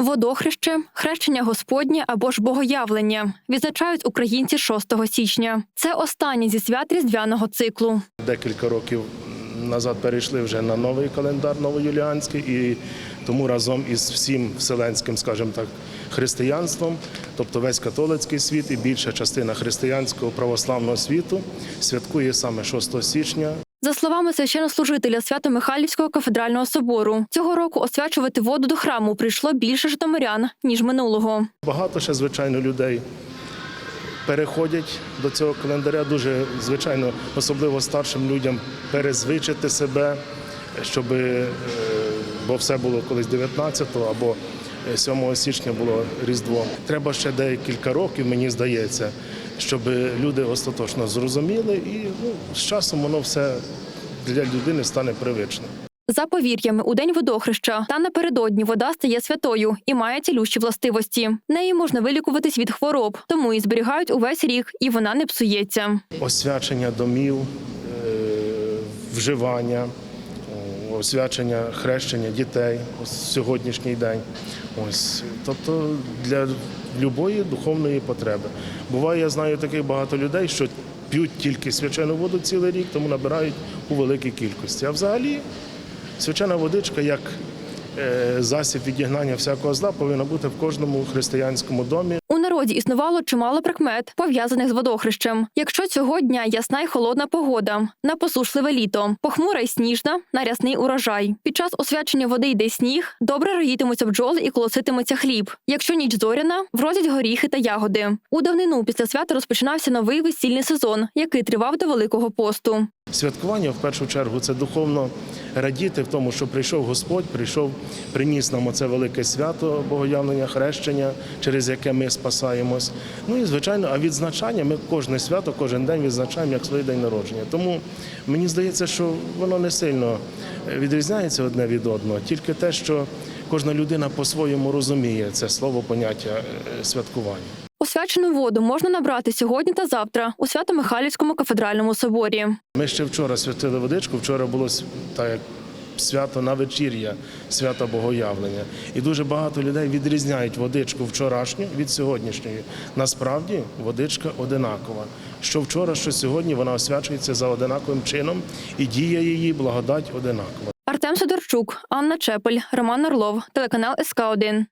Водохреще, хрещення Господнє або ж богоявлення відзначають українці 6 січня. Це останнє зі свят різдвяного циклу. Декілька років назад перейшли вже на новий календар новоюліанський, і тому разом із всім вселенським, скажімо так, християнством, тобто весь католицький світ і більша частина християнського православного світу святкує саме 6 січня. За словами священнослужителя Свято-Михайлівського кафедрального собору, цього року освячувати воду до храму прийшло більше житомирян ніж минулого. Багато ще, звичайно, людей переходять до цього календаря. Дуже, звичайно, особливо старшим людям перезвичити себе, щоб, е, бо все було колись 19-го або 7 січня було Різдво. Треба ще декілька років, мені здається, щоб люди остаточно зрозуміли, і ну, з часом воно все для людини стане привичним. За повір'ями, у день водохреща та напередодні вода стає святою і має цілющі властивості. Нею можна вилікуватись від хвороб, тому і зберігають увесь рік, і вона не псується. освячення домів, е, вживання, освячення хрещення дітей ось сьогоднішній день. Ось, тобто для будь-якої духовної потреби. Буває, я знаю таких багато людей, що п'ють тільки свячену воду цілий рік, тому набирають у великій кількості. А взагалі свячена водичка як е, засіб відігнання всякого зла повинна бути в кожному християнському домі. Народі існувало чимало прикмет, пов'язаних з водохрещем. Якщо цього дня ясна й холодна погода, на посушливе літо, похмура й сніжна, на рясний урожай. Під час освячення води йде сніг, добре роїтимуться бджоли і колоситиметься хліб. Якщо ніч зоряна, вродять горіхи та ягоди. У давнину після свята розпочинався новий весільний сезон, який тривав до Великого посту. Святкування в першу чергу це духовно радіти в тому, що прийшов Господь, прийшов, приніс нам оце велике свято Богоявлення, хрещення, через яке ми спасаємось. Ну і звичайно, а відзначання ми кожне свято, кожен день відзначаємо як свій день народження. Тому мені здається, що воно не сильно відрізняється одне від одного, тільки те, що кожна людина по-своєму розуміє це слово поняття е, святкування. Освячену воду можна набрати сьогодні та завтра у Свято-Михайлівському кафедральному соборі. Ми ще вчора святили водичку. Вчора було так як свято на вечір'я, свято Богоявлення. І дуже багато людей відрізняють водичку вчорашню від сьогоднішньої. Насправді водичка одинакова. Що вчора, що сьогодні вона освячується за одинаковим чином і діє її благодать одинакова. Артем Сидорчук, Анна Чепель, Роман Орлов, телеканал СК 1